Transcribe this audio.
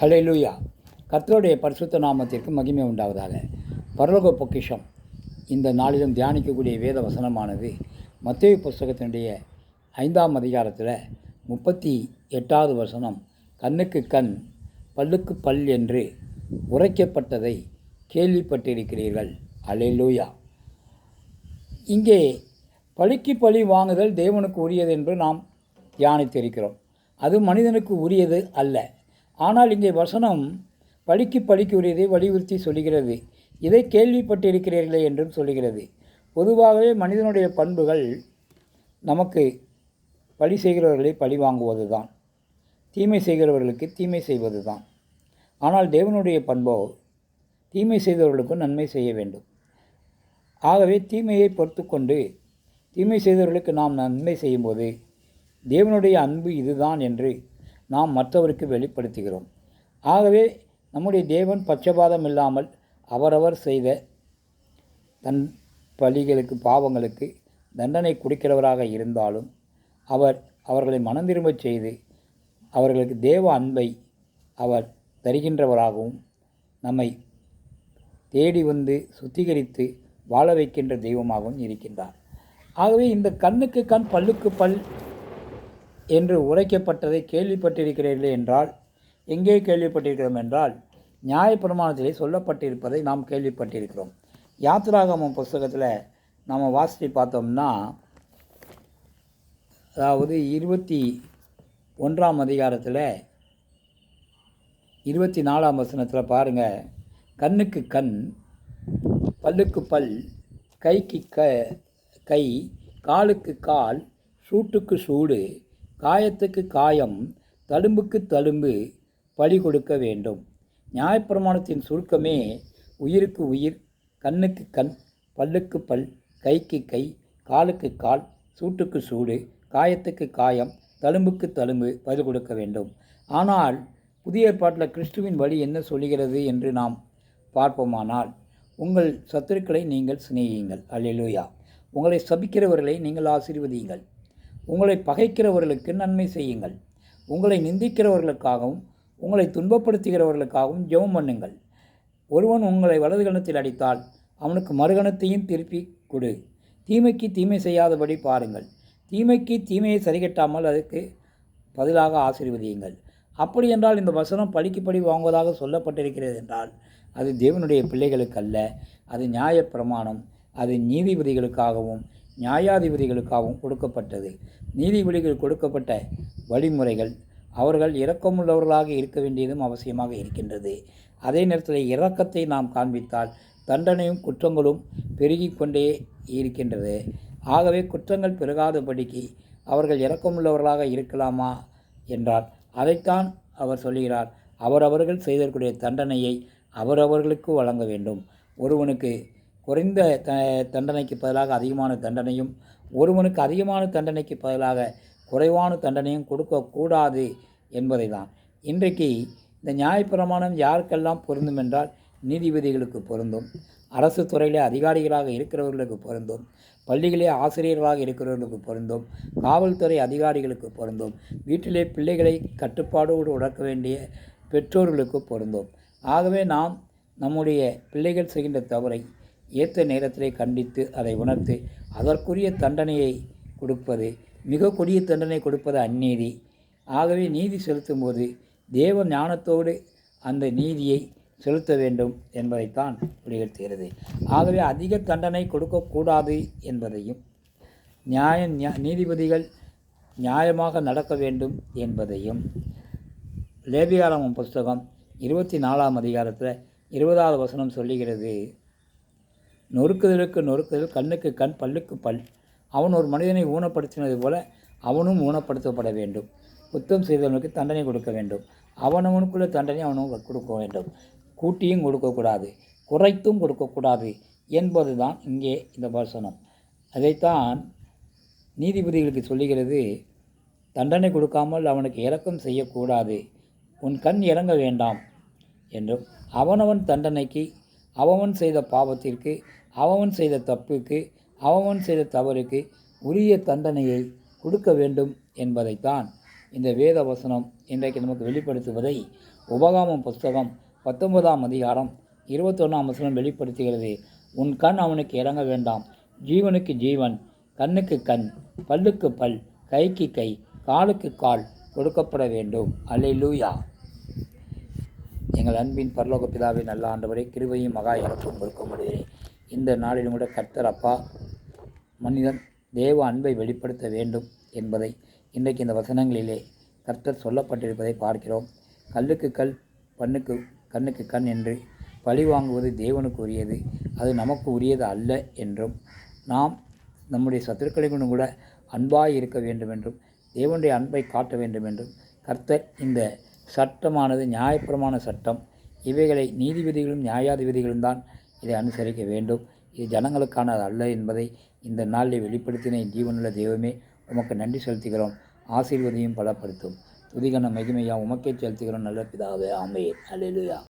ஹalleluya. கர்த்தருடைய பரிசுத்த நாமத்திற்கு மகிமை உண்டாவதாக. பரலோக பொக்கிஷம். இந்த நாளிலும் தியானிக்கக்கூடிய வேத வசனமானது மத்திய புஸ்தகத்தினுடைய ஐந்தாம் அதிகாரத்தில் முப்பத்தி எட்டாவது வசனம் கண்ணுக்கு கண் பல்லுக்கு பல் என்று உரைக்கப்பட்டதை கேள்விப்பட்டிருக்கிறீர்கள். ஹalleluya. இங்கே பழிக்கு பழி வாங்குதல் தேவனுக்கு உரியது என்று நாம் தியானித்திருக்கிறோம். அது மனிதனுக்கு உரியது அல்ல. ஆனால் இங்கே வசனம் பழிக்கு பழிக்கு உரியதை வலியுறுத்தி சொல்கிறது இதை கேள்விப்பட்டிருக்கிறீர்களே என்றும் சொல்கிறது பொதுவாகவே மனிதனுடைய பண்புகள் நமக்கு பழி செய்கிறவர்களை பழி வாங்குவது தான் தீமை செய்கிறவர்களுக்கு தீமை செய்வது தான் ஆனால் தேவனுடைய பண்போ தீமை செய்தவர்களுக்கும் நன்மை செய்ய வேண்டும். ஆகவே தீமையை பொறுத்து கொண்டு தீமை செய்தவர்களுக்கு நாம் நன்மை செய்யும்போது தேவனுடைய அன்பு இதுதான் என்று நாம் மற்றவருக்கு வெளிப்படுத்துகிறோம். ஆகவே நம்முடைய தேவன் பட்சபாதம் இல்லாமல் அவரவர் செய்த தன் பலிகளுக்கு பாவங்களுக்கு தண்டனை கொடுக்கிறவராக இருந்தாலும் அவர் அவர்களை மனந்திரும்பச் செய்து அவர்களுக்கு தேவ அன்பை அவர் தருகின்றவராகவும் நம்மை தேடி வந்து சுத்திகரித்து வாழ வைக்கின்ற தெய்வமாகவும் இருக்கின்றார். ஆகவே இந்த கண்ணுக்கு கண் பல்லுக்கு பல் என்று உரைக்கப்பட்டதை கேள்விப்பட்டிருக்கிறீர்களே என்றால் எங்கே கேள்விப்பட்டிருக்கிறோம் என்றால் நியாயப்பிரமாணத்திலே சொல்லப்பட்டிருப்பதை நாம் கேள்விப்பட்டிருக்கிறோம். யாத்ராகமம் புஸ்தகத்தில் நாம் வாசித்து பார்த்தோம்னா அதாவது இருபத்தி ஒன்றாம் அதிகாரத்தில் இருபத்தி நாலாம் வசனத்தில் பாருங்கள் கண்ணுக்கு கண் பல்லுக்கு பல் கைக்கு க கை காலுக்கு கால் சூட்டுக்கு சூடு காயத்துக்கு காயம் தழும்புக்கு தழும்பு பலி கொடுக்க வேண்டும். நியாயப்பிரமாணத்தின் சுருக்கமே உயிருக்கு உயிர் கண்ணுக்கு கண் பல்லுக்கு பல் கைக்கு கை காலுக்கு கால் சூட்டுக்கு சூடு காயத்துக்கு காயம் தழும்புக்கு தழும்பு பலி கொடுக்க வேண்டும். ஆனால் புதிய ஏற்பாட்டில் கிறிஸ்துவின் வழி என்ன சொல்கிறது என்று நாம் பார்ப்போமானால் உங்கள் சத்துருக்களை நீங்கள் சிநேகியுங்கள். அல்லேலூயா. உங்களை சபிக்கிறவர்களை நீங்கள் ஆசீர்வதியுங்கள். உங்களை பகைக்கிறவர்களுக்கு நன்மை செய்யுங்கள். உங்களை நிந்திக்கிறவர்களுக்காகவும் உங்களை துன்பப்படுத்துகிறவர்களுக்காகவும் ஜெபம் பண்ணுங்கள். ஒருவன் உங்களை வலது கணத்தில் அடித்தால் அவனுக்கு மறுகணத்தையும் திருப்பி கொடு. தீமைக்கு தீமை செய்யாதபடி பாருங்கள். தீமைக்கு தீமையை சரிகட்டாமல் அதுக்கு பதிலாக ஆசீர்வதியுங்கள். அப்படி என்றால் இந்த வசனம் பழிக்குப்படி வாங்குவதாக சொல்லப்பட்டிருக்கிறது என்றால் அது தேவனுடைய பிள்ளைகளுக்கு அல்ல. அது நியாயப்பிரமாணம். அது நீதிபதிகளுக்காகவும் நியாயாதிபதிகளுக்காகவும் கொடுக்கப்பட்டது. நீதிபதிகள் கொடுக்கப்பட்ட வழிமுறைகள் அவர்கள் இரக்கமுள்ளவர்களாக இருக்க வேண்டியதும் அவசியமாக இருக்கின்றது. அதே நேரத்தில் இரக்கத்தை நாம் காண்பித்தால் தண்டனையும் குற்றங்களும் பெருகி கொண்டே இருக்கின்றது. ஆகவே குற்றங்கள் பெருகாதபடிக்கு அவர்கள் இரக்கமுள்ளவர்களாக இருக்கலாமா என்றால் அதைத்தான் அவர் சொல்கிறார் அவரவர்கள் செய்திருக்கூடிய தண்டனையை அவரவர்களுக்கு வழங்க வேண்டும். ஒருவனுக்கு குறைந்த த தண்டனைக்கு பதிலாக அதிகமான தண்டனையும் ஒருவனுக்கு அதிகமான தண்டனைக்கு பதிலாக குறைவான தண்டனையும் கொடுக்கக்கூடாது என்பதை தான் இன்றைக்கு இந்த நியாயப்பிரமாணம் யாருக்கெல்லாம் பொருந்தும் என்றால் நீதிபதிகளுக்கு பொருந்தும். அரசு துறையிலே அதிகாரிகளாக இருக்கிறவர்களுக்கு பொருந்தும். பள்ளிகளே ஆசிரியர்களாக இருக்கிறவர்களுக்கு பொருந்தும். காவல்துறை அதிகாரிகளுக்கு பொருந்தும். வீட்டிலே பிள்ளைகளை கட்டுப்பாடோடு உடக்க வேண்டிய பெற்றோர்களுக்கு பொருந்தும். ஆகவே நாம் நம்முடைய பிள்ளைகள் செய்கின்ற தவறை ஏற்ற நேரத்திலே கண்டித்து அதை உணர்த்து அதற்குரிய தண்டனையை கொடுப்பது மிக கொடிய தண்டனை கொடுப்பது அந்நீதி ஆகவே நீதி செலுத்தும் போது தேவ ஞானத்தோடு அந்த நீதியை செலுத்த வேண்டும் என்பதைத்தான் வலியுறுத்துகிறது ஆகவே அதிக தண்டனை கொடுக்கக்கூடாது என்பதையும் நியாய நீதிபதிகள் நியாயமாக நடக்க வேண்டும் என்பதையும் லேபியாரமம் புஸ்தகம் இருபத்தி நாலாம் அதிகாரத்தில் இருபதாவது வசனம் சொல்லுகிறது. நொறுக்குதலுக்கு நொறுக்குதல் கண்ணுக்கு கண் பல்லுக்கு பல். அவன் ஒரு மனிதனை ஊனப்படுத்தினது போல அவனும் ஊனப்படுத்தப்பட வேண்டும். குத்தம் செய்தவனுக்கு தண்டனை கொடுக்க வேண்டும். அவனவனுக்குள்ள தண்டனை அவனும் கொடுக்க வேண்டும். கூட்டியும் கொடுக்கக்கூடாது குறைத்தும் கொடுக்கக்கூடாது என்பது தான் இங்கே இந்த வசனம். அதைத்தான் நீதிபதிகளுக்கு சொல்லுகிறது தண்டனை கொடுக்காமல் அவனுக்கு இறக்கம் செய்யக்கூடாது. உன் கண் இறங்க வேண்டாம் என்றும் அவனவன் தண்டனைக்கு அவன் செய்த பாவத்திற்கு அவன் செய்த தப்புக்கு அவன் செய்த தவறுக்கு உரிய தண்டனையை கொடுக்க வேண்டும் என்பதைத்தான் இந்த வேத வசனம் இன்றைக்கு நமக்கு வெளிப்படுத்துவதை உபகாமம் புஸ்தகம் பத்தொன்பதாம் அதிகாரம் இருபத்தொன்னாம் வசனம் வெளிப்படுத்துகிறது. உன் கண் அவனுக்கு இறங்க வேண்டாம். ஜீவனுக்கு ஜீவன் கண்ணுக்கு கண் பல்லுக்கு பல் கைக்கு கை காலுக்கு கால் கொடுக்கப்பட வேண்டும். அல்லேலூயா. எங்கள் அன்பின் பரலோக பிதாவின் நல்ல ஆண்டவரை கிருவையும் மகா இறக்கும் முடிகிறேன் இந்த நாளிலும் கூட கர்த்தர் அப்பா மனிதன் தேவ அன்பை வெளிப்படுத்த வேண்டும் என்பதை இன்றைக்கு இந்த வசனங்களிலே கர்த்தர் சொல்லப்பட்டிருப்பதை பார்க்கிறோம். கல்லுக்கு கல் பண்ணுக்கு கண்ணுக்கு கண் என்று பழி வாங்குவது தேவனுக்கு உரியது. அது நமக்கு உரியது அல்ல என்றும் நாம் நம்முடைய சத்துருக்களிடம் கூட அன்பாக இருக்க வேண்டும் என்றும் தேவனுடைய அன்பை காட்ட வேண்டும் என்றும் கர்த்தர் இந்த சட்டமானது நியாயப்பிரமான சட்டம். இவைகளை நீதிபதிகளும் நியாயாதிபதிகளும் தான் இதை அனுசரிக்க வேண்டும். இது ஜனங்களுக்கானது அல்ல என்பதை இந்த நாளில் வெளிப்படுத்தின ஜீவனுள்ள தெய்வமே உமக்கு நன்றி செலுத்துகிறோம். ஆசீர்வதியும் பலப்படுத்தும். துதிகன மகிமையா உமக்கே செலுத்துகிறோம். நல்ல பிதாவே ஆமையே அல்லேலூயா